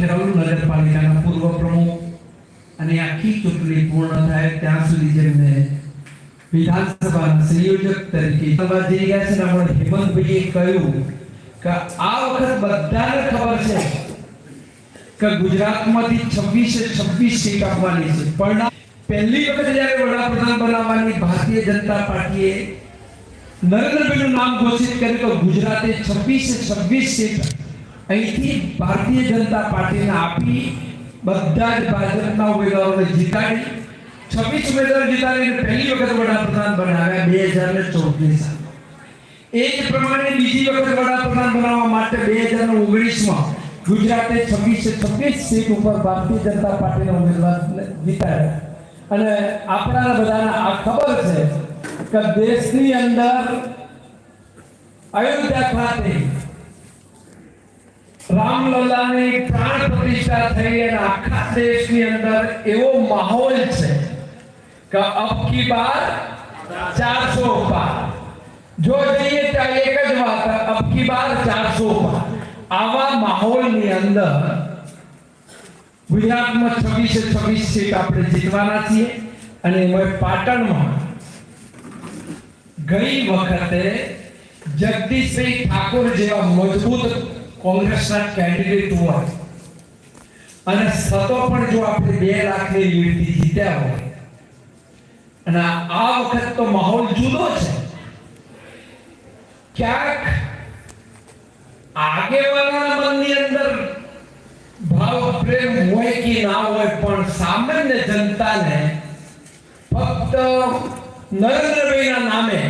ખેરાલુ નગરપાલિકાના પૂર્વ પ્રમુખ અને આખી ચૂંટણી પૂર્ણ થાય ત્યાં સુધી જેમને વિધાનસભાના સંયોજક તરીકે કરવા જઈ ગયા છે. આપણે હેમંતભાઈએ કહ્યું કે આ વખત બધાને ખબર છે કે ગુજરાતમાંથી 26 26 સીટ આપવાની છે. પણ પહેલી વખત જ્યારે વડાપ્રધાન બનાવવાની ભારતીય જનતા પાર્ટીએ નરેન્દ્રભાઈનું નામ ઘોષિત કર્યું તો ગુજરાતે 26 26 સીટ અહીંથી ભારતીય જનતા પાર્ટીને આપી બધા જ ભાજપના ઉમેદવારોને જીતાડી. 26 ઉમેદવાર જીતાડીને પહેલી વખત વડાપ્રધાન બનાવ્યા બે હજાર ને ચૌદની એ જ પ્રમાણે બીજી વખત વડાપ્રધાન બનાવવા માટે બે હજાર ઓગણીસમાં ગુજરાતે છવ્વીસે છવ્વીસ સીટ ઉપર ભારતીય જનતા પાર્ટીના ઉમેદવાર જીતાડ્યા. અને આપણા બધાને આ ખબર છે કે દેશની અંદર અયોધ્યા ખાતે રામલલ્લાની પ્રાણ પ્રતિષ્ઠા થઈ અને આખા દેશની અંદર એવો માહોલ છે કે અબ કી બાર 400 પાર જો જઈએ ત્યાં એક જ વાત અબ કી બાર 400 પાર આવા માહોલની અંદર ગુજરાતમાં 26 26 સીટ આપણે જીતવાના છીએ અને એમાં પાટણમાં ગઈ વખતે જગદીશભાઈ ઠાકોર જેવા મજબૂત કોંગ્રેસના કેન્ડિડેટ હોય. અને સતો પણ જો આપણે બે લાખની લીડથી જીત્યા હોય, અને આ વખત તો માહોલ જુદો છે. ક્યાંક આગેવાના મનની અંદર ભાવ પ્રેમ હોય કે ના હોય, પણ સામાન્ય જનતાને ફક્ત નરેન્દ્રભાઈના નામે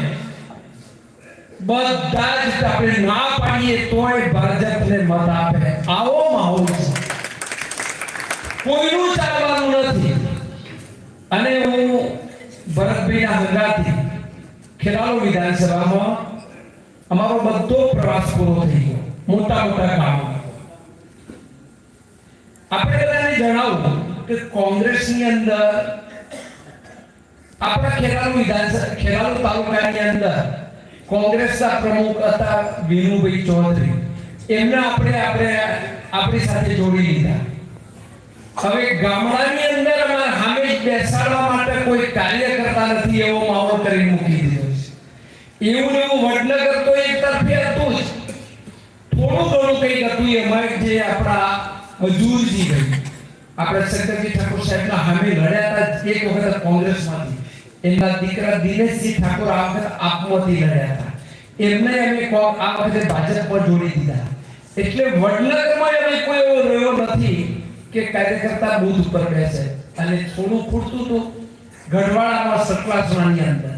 બધા જ આપણે ના પાડીએ તોય ભાજપને મત આપે. આવો માહોલ છે. કોઈનું ચાલવાનું નથી. અને હું ભરતભાઈના હંગાથી ખેરાલુ વિધાનસભામાં અમારો બધો પ્રવાસ પૂરો થઈ ગયો. મોટા મોટા કામ આપણે બધાને જણાવું કે કોંગ્રેસની અંદર, આપણા ખેરાલુ વિધાનસભા ખેરાલુ તાલુકાની અંદર કોંગ્રેસના પ્રમુખ હતા વિનુભાઈ ચૌધરી. એમને આપણે આપણે આપણી સાથે જોડી લીધા. હવે ગામડાની અંદર અમારે સામે બેસાડવા માટે કોઈ કાર્ય કરતા નથી એવો માહોલ કરી મૂકી દીધો છે. એવું એવું વડનગર તો એક તરફે હતું જ. થોડું ઘણું કંઈક હતું એમાં જે આપણા મજૂરજી ભાઈ. આપણે શંકરજી ઠાકોર સાહેબના સામે લડ્યા હતા એક વખત કોંગ્રેસમાંથી. એમના દીકરા દિનેશજી ઠાકોર આ વખત આપમાંથી લડ્યા હતા. એમને અમે કોક આ વખતે ભાજપમાં જોડી દીધા. એટલે વડનગરમાં અમે કોઈ એવો રહ્યો નથી કે કાર્યકર્તા બૂથ ઉપર બેસે. અને થોડું ખૂટતું તો ગઢવાડામાં સતલાસણાની અંદર.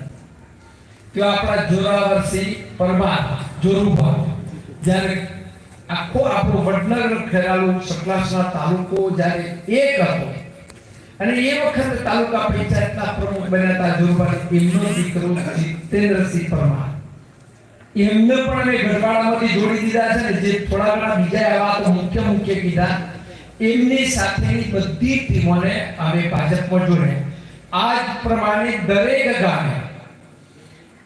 ત્યાં આપણા જોરાવરસિંહ પરમાર જોરુભા જ્યારે આખો આપણો વડનગર ખેરાલુ સતલાસણા તાલુકો જ્યારે એક હતો અને એ વખત તાલુકા પંચાયતના પ્રમુખ બન્યા હતા જોરુભા એમનો દીકરો જીતેન્દ્રસિંહ પરમાર. એમને પણ અમે ગઢવાડામાંથી જોડી દીધા છે ને, જે થોડા ઘણા બીજા એવા તો મુખ્ય મુખ્ય કીધા. એમની સાથેની બધી ટીમોને અમે ભાજપમાં જોડે. આ પ્રમાણે દરેક ગામે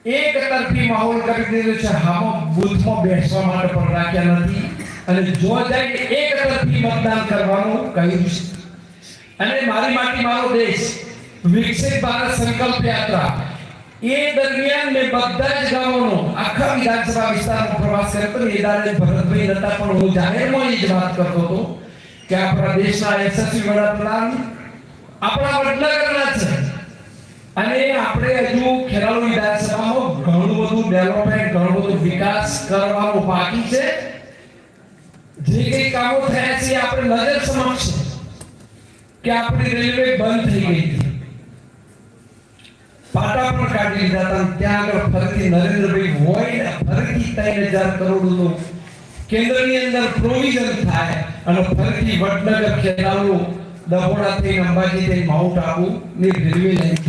એક તરફી માહોલ કરી દીધો છે. હામાં બૂથમાં બેસવા માટે પણ રાખ્યા નથી. અને જો જાય એક તરફી મતદાન કરવાનું કહ્યું છે. અને મારી માટી મારો દેશ વિકસિત ભારત સંકલ્પ યાત્રા. એ દરમિયાન મેં બધા જ ગામોનો, આખા વિધાનસભા વિસ્તારનો પ્રવાસ કર્યો હતો એ ભરતભાઈ હતા પણ હું જાહેરમાં એ જ વાત કરતો હતો કે આપણા દેશના યશસ્વી વડાપ્રધાન આપણા વડનગરના છે અને આપણે હજુ ખેરાલુ વિધાનસભામાં ઘણું બધું ડેવલપમેન્ટ ઘણું બધું વિકાસ કરવાનો બાકી છે. જે કઈ કામો થયા છે આપણે નજર સમક્ષ કે આપણી રેલવે બંધ થઈ ગઈ હતી પાટા પણ કાઢી લીધા હતા ત્યાં આગળ ફરીથી નરેન્દ્રભાઈ હોય ફરીથી ત્રણ હજાર કરોડનું કેન્દ્રની અંદર પ્રોવિઝન થાય અને ફરીથી વડનગર ખેરાલુ દબોડા થઈ અંબાજી થઈ માઉન્ટ આબુ ની રેલવે લાઈન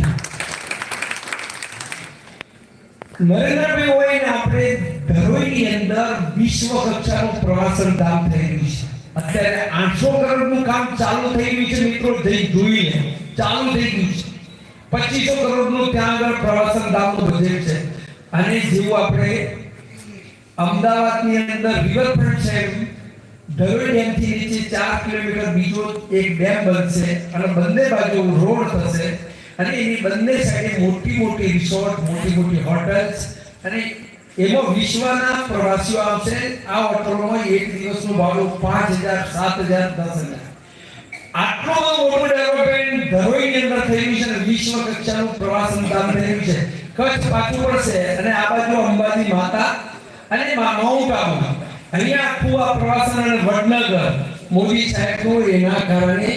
નરેન્દ્રભાઈ હોય ને આપણે ધરોઈની અંદર વિશ્વ કક્ષાનું પ્રવાસન ધામ થઈ રહ્યું છે. અત્યારે આઠસો કરોડનું કામ ચાલુ થઈ ગયું છે મિત્રો જઈ જોઈ લે ચાલુ થઈ ગયું છે. પચીસો કરોડનું ત્યાં આગળ પ્રવાસન ધામનું બજેટ છે. અને જેવું આપણે અમદાવાદની અંદર રિવરફ્રન્ટ છે ધરોઈ ડેમથી નીચે ચાર કિલોમીટર બીજો એક ડેમ બનશે અને બંને બાજુ રોડ થશે. અને એની બંને સાઈડે મોટી મોટી રિસોર્ટ મોટી મોટી હોટલ્સ અને એમાં વિશ્વના પ્રવાસીઓ આવશે. આ હોટલમાં એક દિવસનું ભાડું પાંચ હજાર, સાત હજાર, દસ હજાર. આટલો મોટો ડેવલપમેન્ટ ધરોઈની અંદર થયું છે વિશ્વ કક્ષાનું પ્રવાસન ધામ થયું છે. કચ્છ પાછું પડશે અને આ બાજુ અંબાજી માતા અને માઉન્ટ આબુ. અહીંયા આખું આ પ્રવાસન અને વડનગર. મોદી સાહેબનું એના કારણે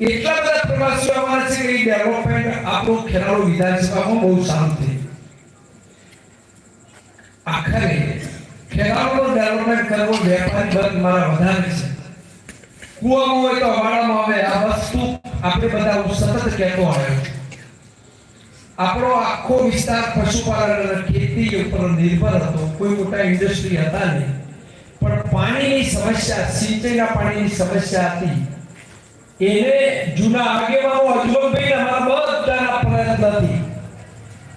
એટલા બધા પ્રવાસીઓ આવવાના છે કે ડેવલપમેન્ટ આપણો ખેરાલુ વિધાનસભામાં બહુ સારું થયું આખરે ખેરાલુનું ડેવલપમેન્ટ કરવો વેપારી વર્ગ મારા વધારે છે. કુવામાં હોય તો અમારામાં આવે, આ વસ્તુ આપણે બધા હું સતત કહેતો આવ્યો આપણો આખો વિસ્તાર પશુપાલન અને ખેતી ઉપર નિર્ભર હતો. કોઈ મોટા ઇન્ડસ્ટ્રી હતા નહીં. પણ પાણીની સમસ્યા, સિંચાઈના પાણીની સમસ્યા હતી. એને જૂના આગેવાનો અજમલભાઈ અમારા બધાના પ્રયત્નથી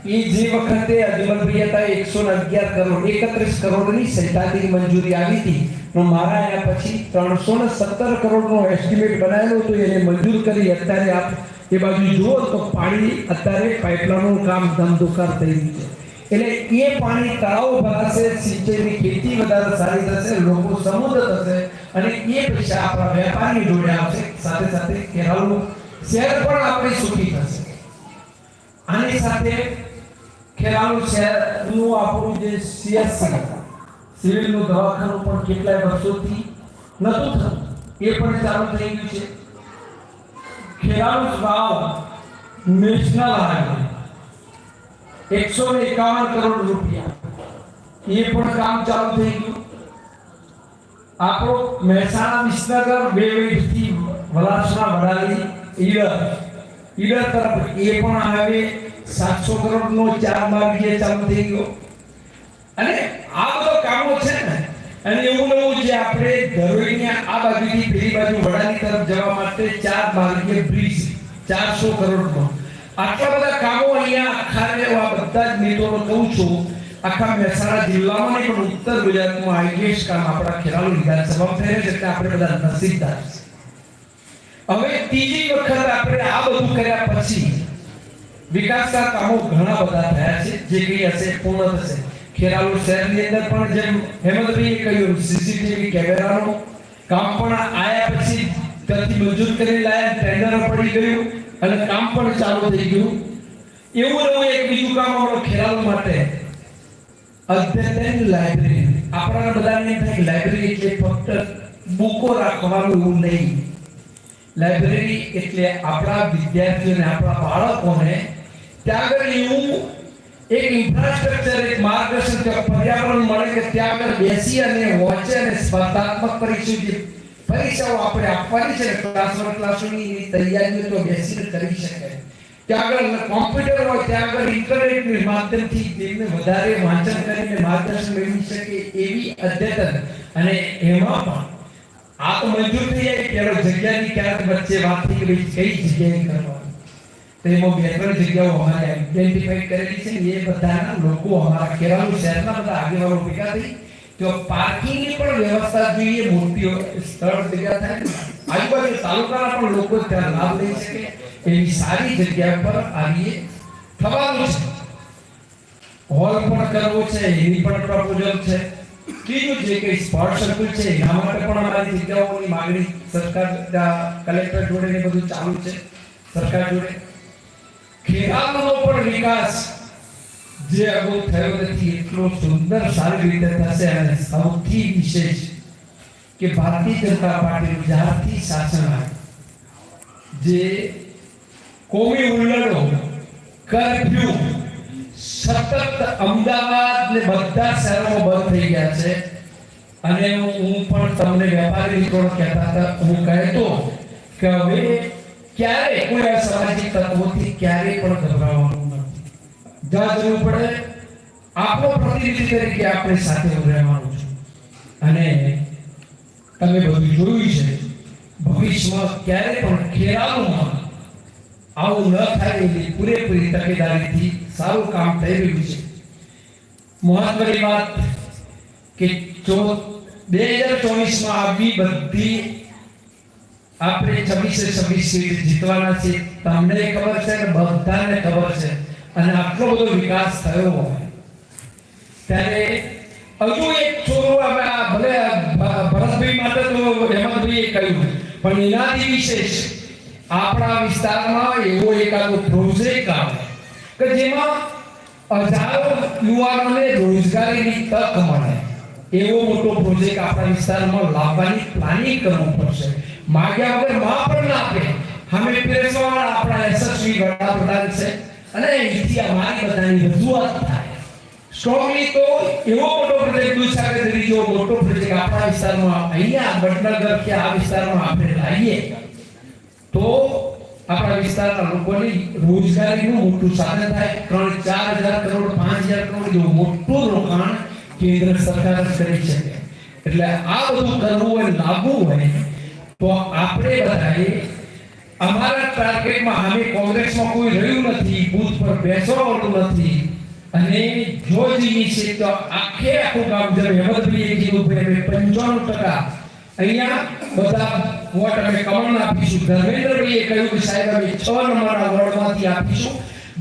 એ જે વખતે અજમલભાઈ એકસો ને અગિયાર એકત્રીસ કરોડની સૈદ્ધાંતિક મંજૂરી આવી હતી ત્રણસો ને સત્તર કરોડનો એસ્ટિમેટ બનાવેલો હતો, એને મંજૂર કરી અત્યારે પાણી અત્યારે પાઇપલાઇનનું ધમધોકાર થઈ છે. એટલે એ પાણી તળાવો ભરાશે, સિંચાઈની ખેતી વધારે સારી થશે, લોકો સમૃદ્ધ થશે અને એ પૈસા આપણા વેપારી જોડે આવશે, સાથે સાથે કેરાવનું શહેર પણ આપણે સુખી થશે. આની સાથે ખેરાલુ શહેરનું આપણું જે સીએસસી સિવિલનું દવાખાનું પણ કેટલાય વર્ષોથી નહોતું થતું. એ પણ ચાલુ થઈ ગયું છે. ખેરાલુ ગાંવ નેશનલ હાઈવે એકસો ને એકાવન કરોડ રૂપિયા. એ પણ કામ ચાલુ થઈ ગયું. આપણો મહેસાણા વિસનગર બેવેડથી વલાસના વડાલી, ઈડર. ઈડર તરફ એ પણ હાઈવે સાતસો કરોડનો ચાર માર્ગીય ચાલુ થઈ ગયો. અને આ બધો કામો છે ને, અને એવું નવું જે આપણે ધરોઈને આ બાજુથી પેલી બાજુ વડાની તરફ જવા માટે ચાર માર્ગીય બ્રિજ ચારસો કરોડનો. આટલા બધા કામો અહીંયા આખા આ બધા જ મિત્રોને કહું છું, આખા મહેસાણા જિલ્લામાં નહીં, પણ ઉત્તર ગુજરાતમાં હાઈએસ્ટ કામ આપણા ખેરાલુ વિધાનસભા ફેરે છે, એટલે આપણે બધા નસીબદાર છે હવે ત્રીજી વખત આપણે આ બધું કર્યા પછી વિકાસના કામો ઘણા બધા થયા છે જે કઈ હશે પૂર્ણ થશે ખેરાલુ શહેરની અંદર પણ જેમ હેમંતભાઈએ કહ્યું સીસીટીવી કેમેરાનો કામ પણ આયા પછી ત્યાંથી મંજૂર કરી લાયા ટેન્ડર પડી ગયું અને કામ પણ ચાલુ થઈ ગયું એવું નવું એક બીજું કામ આપણો ખેરાલુ માટે અદ્યતન લાઇબ્રેરી આપણા બધાને એમ થાય કે લાઇબ્રેરી એટલે ફક્ત બુકો રાખવાનું એવું નહીં લાઇબ્રેરી એટલે આપણા વિદ્યાર્થીઓને આપણા બાળકોને કોમ્પ્યુટર ત્યાં આગળ ઇન્ટરનેટની માધ્યમથી વધારે વાંચન કરીને માર્ગદર્શન મેળવી શકે એવી અદ્યતન. અને એમાં પણ આ તો મંજૂર થઈ જાય પેલો જગ્યાની ક્યારેક વચ્ચે વાત થઈ ભાઈ કઈ જગ્યાએ કરવાની? તો એમાં બે ત્રણ જગ્યાઓ અમારે આઈડેન્ટિફાઈ કરેલી છે ને એ બધાના લોકો અમારા કેરાલુ શહેરના બધા આગેવાનો ભેગા થઈ તો પાર્કિંગની પણ વ્યવસ્થા જોઈએ મોટી સ્થળ ભેગા થાય ને આજુબાજુ તાલુકાના પણ લોકો ત્યાં લાભ લઈ શકે એવી સારી જગ્યા પર આવીએ થવાનું છે હોલ પણ કરવો છે એની પણ પ્રપોઝલ છે ત્રીજું જે કઈ સ્પોર્ટ સર્કલ છે એના માટે પણ અમારી જગ્યાઓની માંગણી સરકાર કલેક્ટર જોડે ને બધું ચાલુ છે સરકાર જોડે ખેરાલુનો પણ વિકાસ જે અગાઉ થયો નથી, એટલો સુંદર સારી રીતે થશે અને સૌથી વિશેષ કે ભારતીય જનતા પાર્ટીનું જ્યારથી શાસન આવ્યું જે કોમી ઉલ્લડો કરફ્યુ સતત અમદાવાદ ને બધા શહેરો બંધ થઈ ગયા છે. અને હું પણ તમને વેપારી મિત્રો કહેતા હતા, હું કહેતો કે હવે ક્યારે કોઈ અસામાજિક તત્વોથી ક્યારે પણ ગભરાવાનું નથી. જ્યાં જવું પડે આપણો પ્રતિનિધિ તરીકે આપણે સાથે રહેવાનું છે. અને તમે બધું જોયું છે, ભવિષ્યમાં ક્યારે પણ ખેરાલુમાં આવું ન થાય એવી પૂરેપૂરી તકેદારીથી સારું કામ થઈ રહ્યું છે. મહત્વની વાત કે જો બે હજાર ચોવીસમાં આવી બધી આપણે છવ્વીસે છવ્વીસ સીટ જીતવાના છે. તમને ખબર છે અને બધાને ખબર છે. અને આટલો બધો વિકાસ થયો હોય. ત્યારે હજુ એક છોરો હવે આ ભલે ભરતભાઈ માટે તો હેમંતભાઈએ કહ્યું, પણ એનાથી વિશેષ આપણા વિસ્તારમાં એવો એકાદો પ્રોજેક્ટ આવે કે જેમાં હજારો યુવાનોને રોજગારીની તક મળે. એવો મોટો પ્રોજેક્ટ આપણા વિસ્તારમાં લાવવાની પ્લાનિંગ કરવું પડશે. માગ્યા વગરમાં પણ ના આપે. હમે પ્રેસવાળા આપણા યશસ્વી વડાપ્રધાન છે. અને અહીંથી અમારી બધાની રજૂઆત થાય. સ્ટ્રોંગલી તો એવો મોટો પ્રોજેક્ટ દુસાગર જેવો મોટો પ્રોજેક્ટ આપણા વિસ્તારમાં અહીંયા વડનગર કે આ વિસ્તારમાં આપણે લાવીએ, તો આપણા વિસ્તારના લોકોની રોજગારીનું મોટું સાધન થાય. ત્રણ, ચાર હજાર કરોડ, પાંચ હજાર કરોડ જેવું મોટું રોકાણ કેન્દ્ર સરકાર કરી શકે. એટલે આ બધું કરવું હોય લાવવું હોય તો આપણે બધાએ અમારા ટાર્ગેટમાં અમે કોંગ્રેસમાં કોઈ રહ્યું નથી, બૂથ પર બેસવાનું નથી. અને જો જીવી છે તો આખે આખું કામ જેમ. હેમંતભાઈએ કીધું ભાઈ પંચાણું ટકા. અહીંયા બધા વોટ અમે કમળને આપીશું. ધર્મેન્દ્રભાઈએ કહ્યું કે સાહેબ, અમે છ નંબરના વોર્ડમાંથી આપીશું.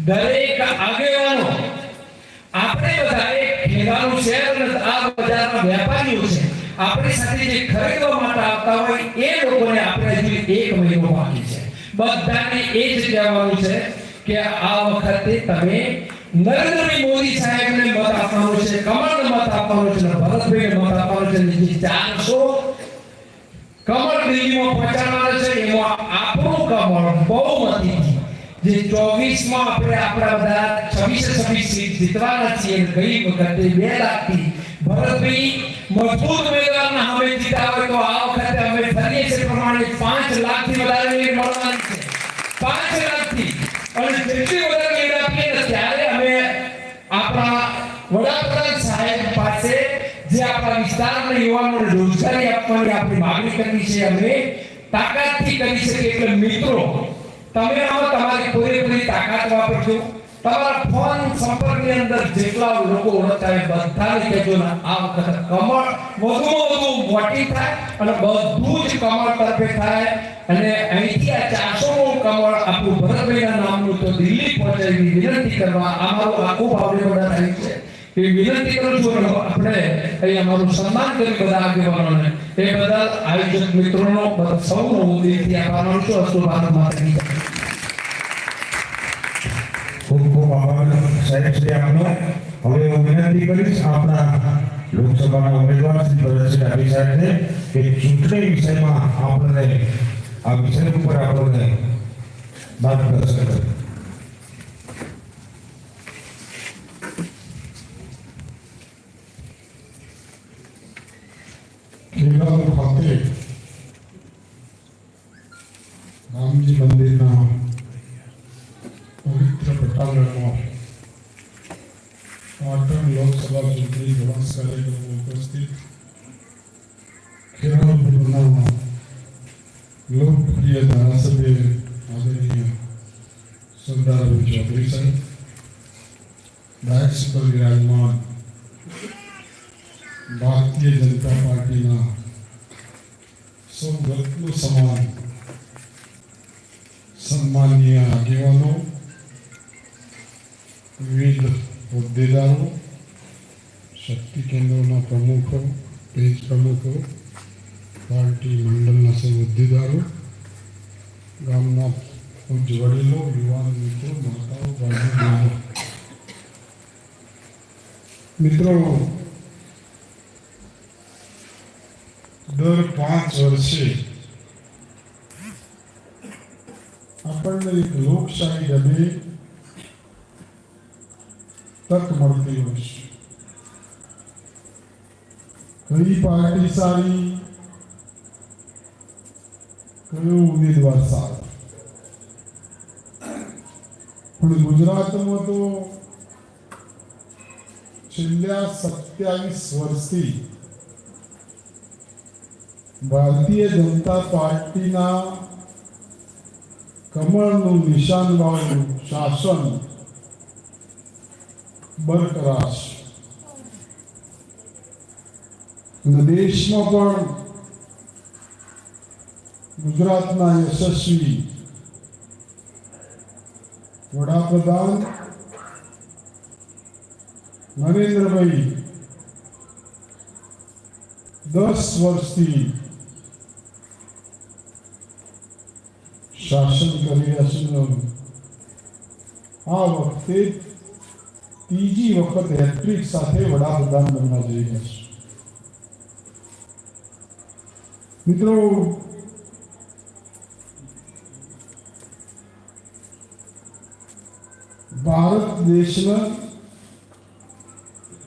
દરેક આગેવાનો, આપણે બધાએ ખેડાનું શહેર આ બજારના વેપારીઓ છે. આપણી સાથે જે ખરીદવા માટે આવતા હોય એ લોકોને આપણે હજુ એક મહિનો બાકી છે. બધાને એ જ કહેવાનું છે કે આ વખતે તમે નરેન્દ્ર મોદી સાહેબને મત આપવાનો છે, કમળને મત આપવાનો છે ભરતભાઈને મત આપવાનો છે ચારસો કમળ દિલ્હીમાં પહોંચાડવાનો છે, એમાં આપણું કમળ બહુમતીથી જે 24 માં આપણે આપણા બધા 26 26 સીટ જીતવાના છીએ ગઈ વખતે બે લાખથી ભરતભાઈ મજબૂત ઉમેદવારના સામે જીતા હોય તો આ વખતે અમે ફરીએ છીએ પ્રમાણે પાંચ લાખથી વધારે લીડ મળવાની છે. પાંચ લાખથી. અને જેટલી વધારે લીડ આપીએ ત્યારે અમે આપણા વડાપ્રધાન સાહેબ પાસે જે આપણા વિસ્તારના યુવાનોને રોજગારી આપવાની આપણી માગણી કરી છે, અમે તાકાતથી કરી શકીએ. એટલે મિત્રો, તમે આમાં તમારી પૂરેપૂરી તાકાત વાપરજો. તમારા ફોન સંપર્કની અંદર જેટલા લોકો ઓળખાય બધાને કહેજો ને આ વખતે કમળ વધુમાં વધુ મોટી થાય અને બધું જ કમળ તરફે થાય. અને અહીંથી આ ચારસો નું કમળ આપણું ભરતભાઈના નામનું તો દિલ્હી પહોંચાડી વિનંતી કરવા આ મારું આખું બધા થાય છે. એ વિનંતી કરું છું આપણે અહીં અમારું સન્માન કરી બધા આગેવાનોને. એ બદલ આયોજક મિત્રોનો, બધા સૌનો દિલથી આભાર માનું છું. અસ્તુ ભારત કી જય. ખૂબ ખૂબ આભાર સાહેબ શ્રી આપનો હવે હું વિનંતી કરીશ આપણા લોકસભાના ઉમેદવાર શ્રી ભરતસિંહ ડાભી સાહેબને કે ચૂંટણી વિષયમાં આપણને આ વિષય ઉપર આપણને માર્ગદર્શન કરે ખેડાઉ ખાતે રામજી મંદિરના પવિત્ર પટાંગણમાં પાટણ લોકસભા ચૂંટણી પ્રવાસ કાર્યક્રમમાં ઉપસ્થિત ખેડાઉ જિલ્લાના લોકપ્રિય ધારાસભ્ય આદરણીય સરદારભાઈ ચૌધરી સાહેબ ડાયસ પર વિરાજમાન ભારતીય જનતા પાર્ટીના સૌ રત્નો સમાન સન્માનીય આગેવાનો વિવિધ હોદ્દેદારો શક્તિ કેન્દ્રોના પ્રમુખો પેજ પ્રમુખો પાર્ટી મંડળના સૌ હોદ્દેદારો ગામના પૂજ્ય વડીલો, યુવાન મિત્રો, માતાઓ ભાઈઓ મિત્રો, દર પાંચ વર્ષે આપણને એક લોકશાહી રમે તક મળતી હોય છે. કઈ પાર્ટી સારી કયો ઉમેદવાર સારો પણ ગુજરાતમાં તો છેલ્લા સત્યાવીસ વર્ષથી ભારતીય જનતા પાર્ટીના કમળનું નિશાન વાળું શાસન બરકરાર છે. દેશમાં પણ ગુજરાતના યશસ્વી વડાપ્રધાન નરેન્દ્રભાઈ દસ વર્ષથી શાસન કરી રહ્યા છે અને આ વખતે ત્રીજી વખત હેટ્રિક સાથે વડાપ્રધાન બનવા જઈ રહ્યા છે મિત્રો ભારત દેશના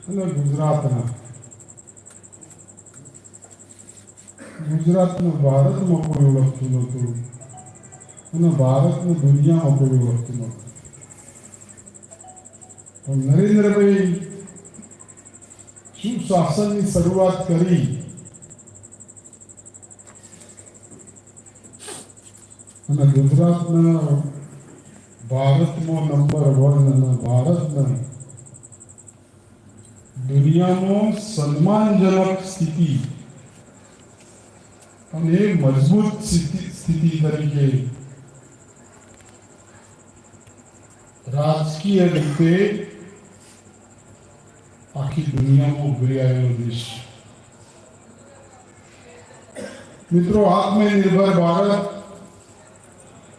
અને ગુજરાતના. ગુજરાતનું ભારતમાં કોઈ ઓળખતું નહોતું. અને ભારતનું દુનિયામાં કોઈ ઓળખતું નહોતું. પણ નરેન્દ્રભાઈ સુશાસનની શરૂઆત કરી? અને ગુજરાતના ભારતમાં નંબર વન અને ભારતના દુનિયામાં સન્માનજનક સ્થિતિ અને મજબૂત સ્થિતિ સ્થિતિ તરીકે રાજકીય રીતે આખી દુનિયામાં ઉભરી આવેલો દેશ મિત્રો આત્મનિર્ભર ભારત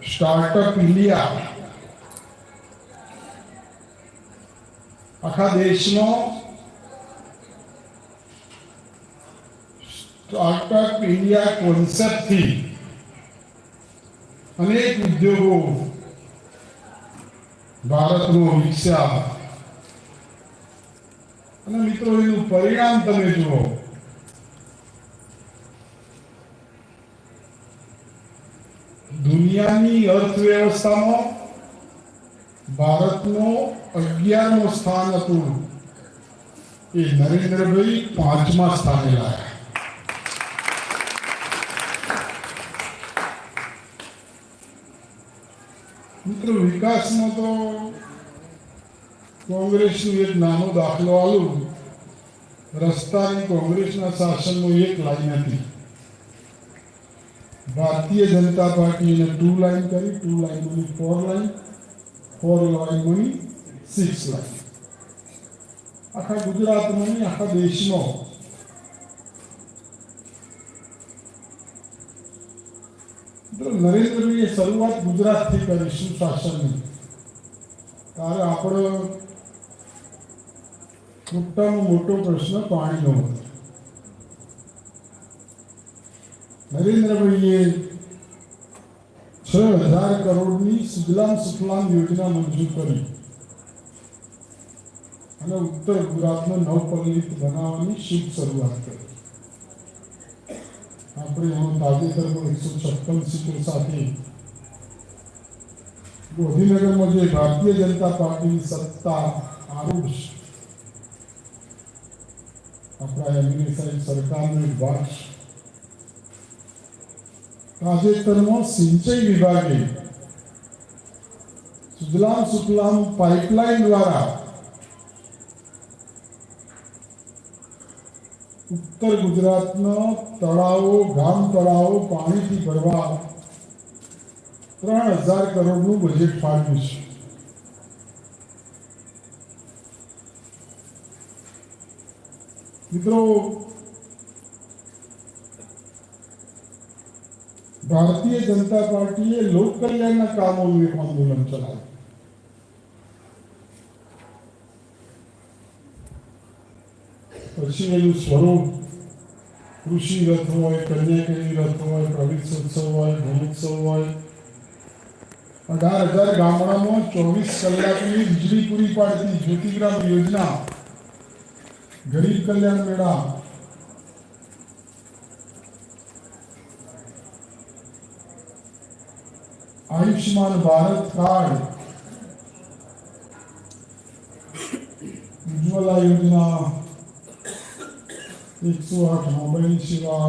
સ્ટાર્ટઅપ ઇન્ડિયા આખા દેશનો સ્ટાર્ટઅપ ઇન્ડિયા કોન્સેપ્ટથી અનેક ઉદ્યોગો ભારતમાં વિકસ્યા. અને મિત્રો, એનું પરિણામ તમે જુઓ. દુનિયાની અર્થવ્યવસ્થામાં ભારતનો અગિયારમો સ્થાન હતું એ નરેન્દ્રભાઈ પાંચમા સ્થાને લાયા મિત્રો વિકાસમાં તો કોંગ્રેસનું એક નાનો દાખલો આલું રસ્તાની કોંગ્રેસના શાસનમાં એક લાઈન હતી ભારતીય જનતા પાર્ટીને ટુ લાઈન કરી ટુ લાઈન બની ફોર લાઈન ફોર લાઈન બની સિક્સ લાઈન આખા ગુજરાત નહીં, આખા દેશનો નરેન્દ્રજીએ શરૂઆત ગુજરાતથી કરી સુશાસનની ત્યારે આપણો મોટામાં મોટો પ્રશ્ન પાણીનો હતો નરેન્દ્રભાઈએ છ હજાર કરોડની સુજલામ સુફલામ યોજના મંજૂર કરી અને ઉત્તર ગુજરાતમાં નવપલ્લિત બનાવવાની શુભ શરૂઆત કરી આપણે એમાં તાજેતરમાં એકસો છપ્પન સીટો સાથે ગાંધીનગરમાં જે ભારતીય જનતા પાર્ટીની સત્તા આરૂઢ આપણા એમએલએ સાહેબ સરકારનો એક ભાગ તાજેતરમાં સિંચાઈ વિભાગે સુજલામ સુફલામ પાઇપલાઇન દ્વારા ઉત્તર ગુજરાતના તળાવો, ગામ તળાવો પાણીથી ભરવા ત્રણ હજાર કરોડનું બજેટ ફાળવ્યું છે. મિત્રો, ભારતીય જનતા પાર્ટીએ લોક કલ્યાણના કામોનું એક આંદોલન ચલાવ્યું. પછી સ્વરૂપ કૃષિ રથ હોય કન્યાકેરી રથ હોય પ્રવેશોત્સવ હોય ભૂમોત્સવ હોય અઢાર હજાર ગામડામાં ચોવીસ કલાકની વીજળી પૂરી પાડતી જ્યોતિગ્રામ યોજના ગરીબ કલ્યાણ મેળા આયુષ્માન ભારત કાર્ડ ઉજ્જવલા યોજના એકસો આઠ મોબાઈલ સેવા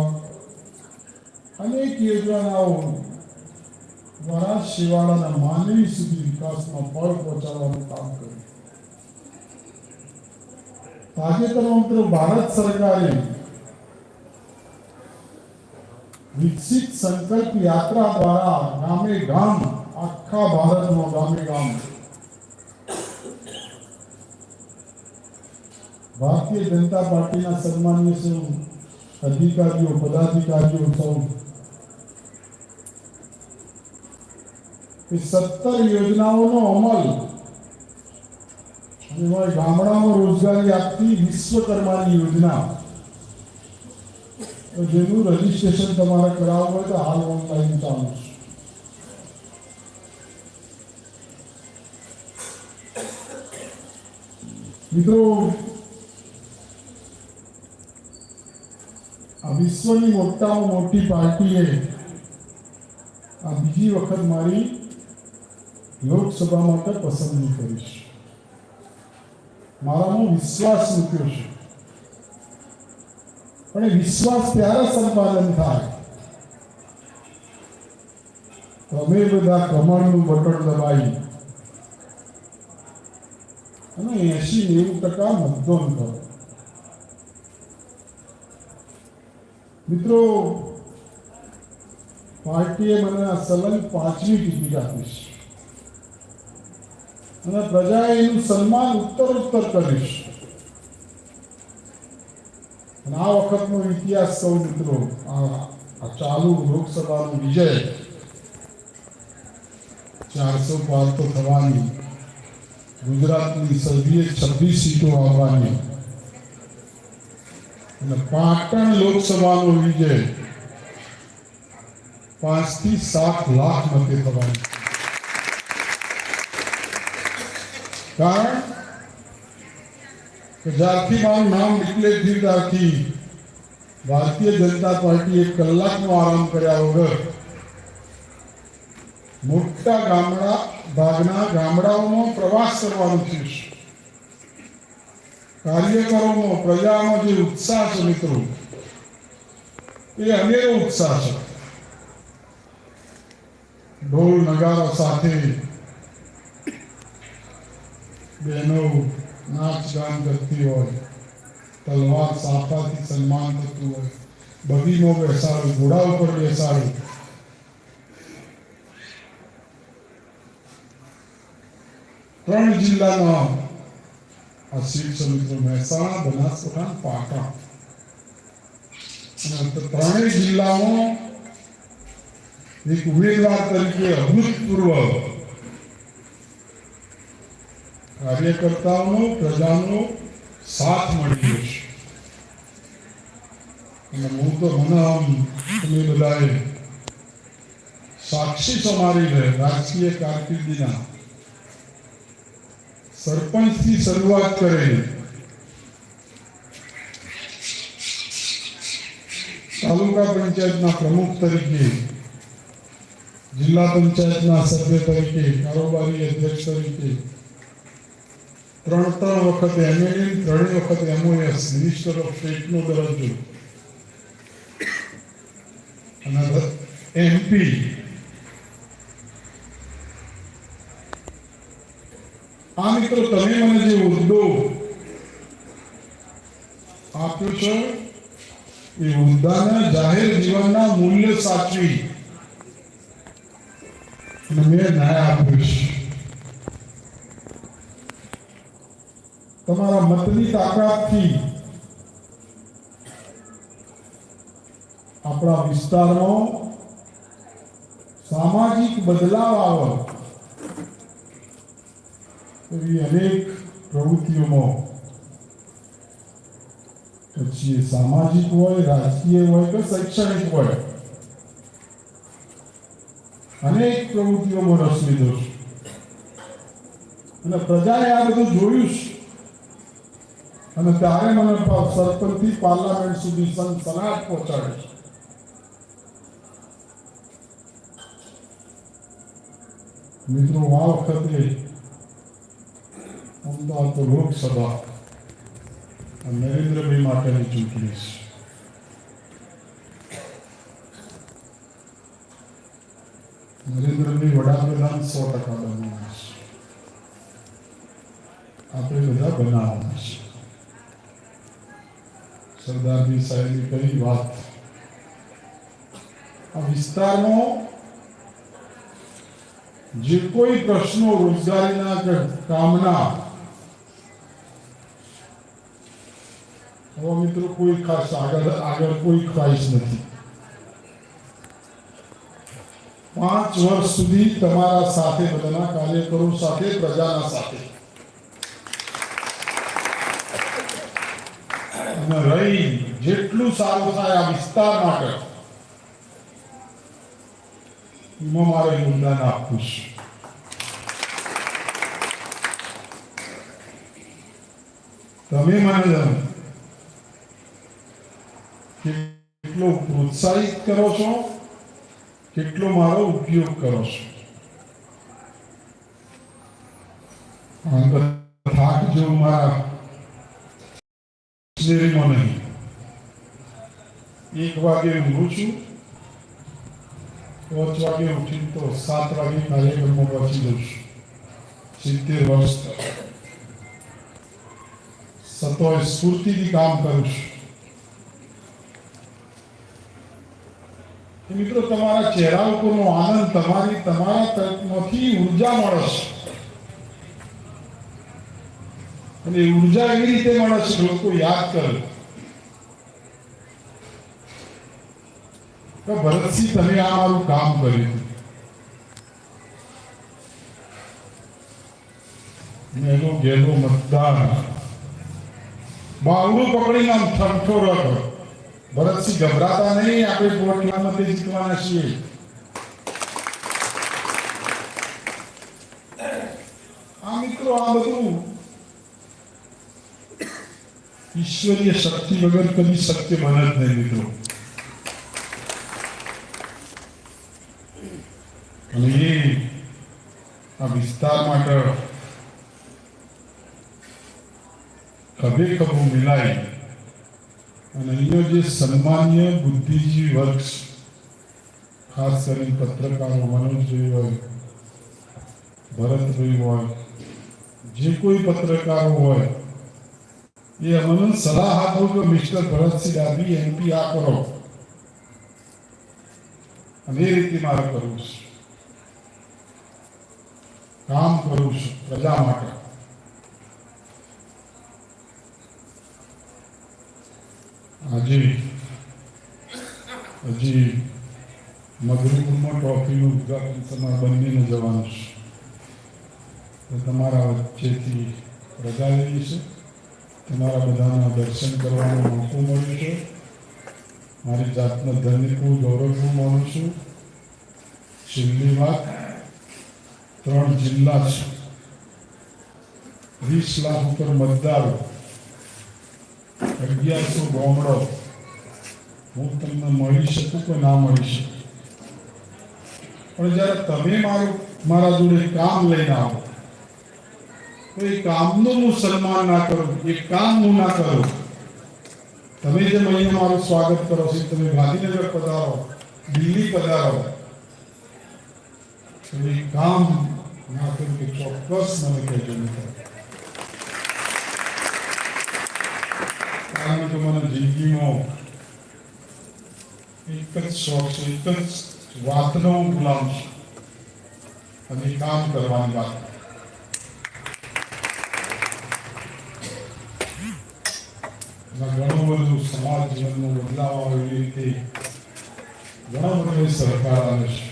અનેક યોજનાઓ દ્વારા શિવાળાના માનવી સુધી વિકાસમાં બળ પહોંચાડવાનું કામ કર્યું તાજેતરમાં મિત્રો ભારત સરકારે વિકસિત સંકલ્પ યાત્રા દ્વારા ગામે ગામ આખા ભારતમાં ગામે ગામ ભારતીય જનતા પાર્ટીના સન્માન્ય સૌ અધિકારીઓ, પદાધિકારીઓ સૌ સત્તર યોજનાઓનો અમલ અને ગામડામાં રોજગારી આપતી વિશ્વકર્માની યોજના. જેનું રજીસ્ટ્રેશન તમારે કરાવવું હોય તો હાલ ઓનલાઈન ચાલુ છે. મિત્રો વિશ્વની મોટામાં મોટી પાર્ટીએ આ બીજી વખત મારી લોકસભા માટે પસંદગી કરી છે મારામાં વિશ્વાસ મૂક્યો છે પણ એ વિશ્વાસ ત્યારે સંપાદન થાય તમે બધા કમળનું બટન દબાવી અને એસી નેવું ટકા મતદાન કરો મિત્રો, પાર્ટીએ મને આ સલંગ પાંચમી ટિકિટ આપી છે. અને પ્રજાએ એનું સન્માન ઉત્તર ઉત્તર કરીશ અને આ વખતનો ઇતિહાસ સૌ મિત્રો, આ ચાલુ લોકસભાનો વિજય ચારસો પાર તો થવાની. ગુજરાતની સભ્યે છવ્વીસ સીટો આવવાની અને પાટણ લોકસભાનો વિજય પાંચથી સાત લાખ મતે થવાની. કારણ કે જ્યારથી મારું નામ ડિક્લેર થયું ત્યારથી ભારતીય જનતા પાર્ટી એક કલાકનો આરામ કર્યા વગર મોટા ગામડા, ભાગના ગામડાઓમાં પ્રવાસ કરવાનું થયું છે. કાર્યકરોનો પ્રજાનો જે ઉત્સાહ છે મિત્રો. એ અનેરો ઉત્સાહ છે. ઢોલ નગારા સાથે બહેનો નાચ ગાન કરતી હોય, તલવાર સાફાથી સન્માન થતું હોય, બગીનો બેસાડું, ઘોડા ઉપર બેસાડું. ત્રણ જિલ્લાના આ શિવ છે મહેસાણા બનાસકાંઠા પાટણ ત્રણેય જિલ્લામાં એક ઉમેદવાર તરીકે અભૂતપૂર્વ કાર્યકર્તાઓનો પ્રજાનો સાથ મળી છે. અને હું તો મને આમ તમે બધાએ સાક્ષી સમારી છે રાજકીય કારકિર્દીના. સરપંચથી શરૂઆત કરેલી. તાલુકા પંચાયતના પ્રમુખ તરીકે, જિલ્લા પંચાયતના સભ્ય તરીકે, કારોબારી અધ્યક્ષ તરીકે ત્રણ ત્રણ વખત એમએલએ ત્રણ વખત એમઓએસ મિનિસ્ટર ઓફ સ્ટેટનો દરજ્જો. અને એમપી આ મિત્રો તમે મને જે હોદ્દો આપ્યો છે એ હોદ્દાને જાહેર જીવનના મૂલ્ય સાચવી અને મેં ન્યાય આપ્યો છે તમારા મતની તાકાતથી આપણા વિસ્તારમાં સામાજિક બદલાવ આવે એવી અનેક પ્રવૃત્તિઓમાં પછી સામાજિક હોય રાજકીય હોય કે શૈક્ષણિક હોય અનેક પ્રવૃત્તિઓમાં રસ લીધો છે અને પ્રજાએ આ બધું જોયું છે અને ત્યારે મને સરપંચથી પાર્લામેન્ટ સુધી સનસનાટ પહોંચાડે છે મિત્રો આ વખતે અમદાવાદ લોકસભા નરેન્દ્રભાઈ માટેની ચૂંટણી છે. નરેન્દ્રભાઈ વડાપ્રધાન સો ટકા બનવાના છે. આપણે બધા બનાવવાના છે. સરદારજી સાહેબની કઈ વાત. આ વિસ્તારમાં જે કોઈ પ્રશ્નો રોજગારીના કામના હવે મિત્રો કોઈ ખાસ આગળ આગળ કોઈ ખ્વાહિશ નથી પાંચ વર્ષ સુધી તમારા સાથે બધાના કાર્યકરો સાથે પ્રજાના સાથે રહી જેટલું સારું થાય આ વિસ્તાર માટે એમાં મારે યોગદાન આપવું છે તમે મને જાણો કેટલો પ્રોત્સાહિત કરો છો? કેટલો મારો ઉપયોગ કરો છો? થાક જો મારા શરીરમાં નહીં. એક વાગે ઊંઘું છું, પાંચ વાગે ઉઠીને તો સાત વાગે કાર્યક્રમમાં પહોંચી જઉં છું. સિત્તેર વર્ષ સતોય સ્ફૂર્તિથી કામ કરું છું. મિત્રો, તમારા ચહેરા ઉપરનો આનંદ તમારી, તમારા તરફમાંથી ઊર્જા મળે છે. અને ઊર્જા એવી રીતે મળે છે લોકો યાદ કરે. ભરતસિંહ, તમે આ મારું કામ કર્યું. એનો ગેલો મતદાર બાવડું પકડીને આમ ઠમઠો રહ્યો ભરતસિંહ ગભરાતા નહીં, આપણે પોટલા મતે જીતવાના છીએ. આ મિત્રો, આ બધું ઈશ્વરીય શક્તિ વગર કદી શક્ય બને જ નહીં, મિત્રો. અને આ વિસ્તાર માટે કભે કભું મિલાય. અને અહીંયા જે સન્માન્ય બુદ્ધિજીવી વર્ગ છે, ખાસ કરીને પત્રકારો મનોજભાઈ હોય ભરતભાઈ હોય જે કોઈ પત્રકારો હોય એ અમને સલાહ આપો કે મિસ્ટર ભરતસિંહ ડાભી એમપી આ કરો. અને એ રીતે મારે કરવું છે. કામ કરું છું પ્રજા માટે. આજે હજી મધુરપુરમાં ટ્રોફીનું ઉદઘાટન તમારા બંનેને જવાનું છે. તમારા વચ્ચેથી રજા લેવી છે. તમારા બધાના દર્શન કરવાનો મોકો મળ્યો છે. મારી જાતને ધન્યકું ગૌરવવું માનું છું. છેલ્લી વાત, ત્રણ જિલ્લા છે. વીસ લાખ ઉપર મતદારો અગિયારસો ગામડો. હું તમને મળી શકું કે ના મળી શકું? પણ જ્યારે તમે મારું, મારા જોડે કામ લઈને આવો, તો એ કામનું હું સન્માન ના કરું, એ કામ હું ના કરું. તમે જે મહિને મારું સ્વાગત કરો છો તમે ગાંધીનગર પધારો, દિલ્હી પધારો, તો એ કામ ના કરું કે ચોક્કસ મને કહેજો મિત્રો. કારણ કે મને જિંદગીમાં એક જ શોખ છે એક જ વાતનો હું ગુલામ છું અને કામ કરવાની વાત ઘણું બધું સમાજ બદલાવ આવે રીતે ઘણો બધો સરકાર આવે છે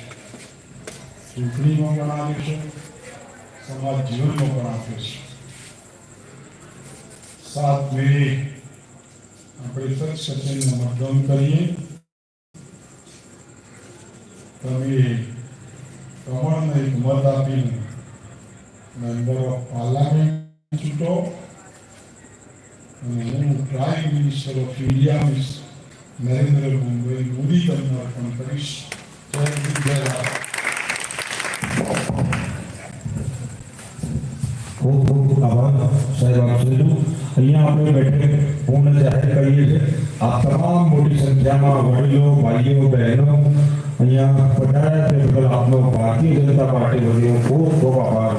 ચૂંટણીમાં પણ આવે છે સમાજ જીવનમાં પણ આપે છે સાત મે આપણે સચ સચિનને મતદાન કરીએ. તમે પ્રમાણને એક મત આપીને મેમ્બર ઓફ પાર્લામેન્ટ ચૂંટો. અને હું prime minister of India miss Narendra Mumbai Modi તમને અર્પણ કરીશ. જય ખૂબ ખૂબ આભાર. સાહેબ આપ સૌનો અહીંયા આપણે બેઠક પૂર્ણ જાહેર કરીએ છીએ. આપ તમામ મોટી સંખ્યામાં વડીલો, ભાઈઓ, બહેનો અહીંયા પધાર્યા તે બદલ આપનો ભારતીય જનતા પાર્ટી વતીનો ખૂબ ખૂબ આભાર.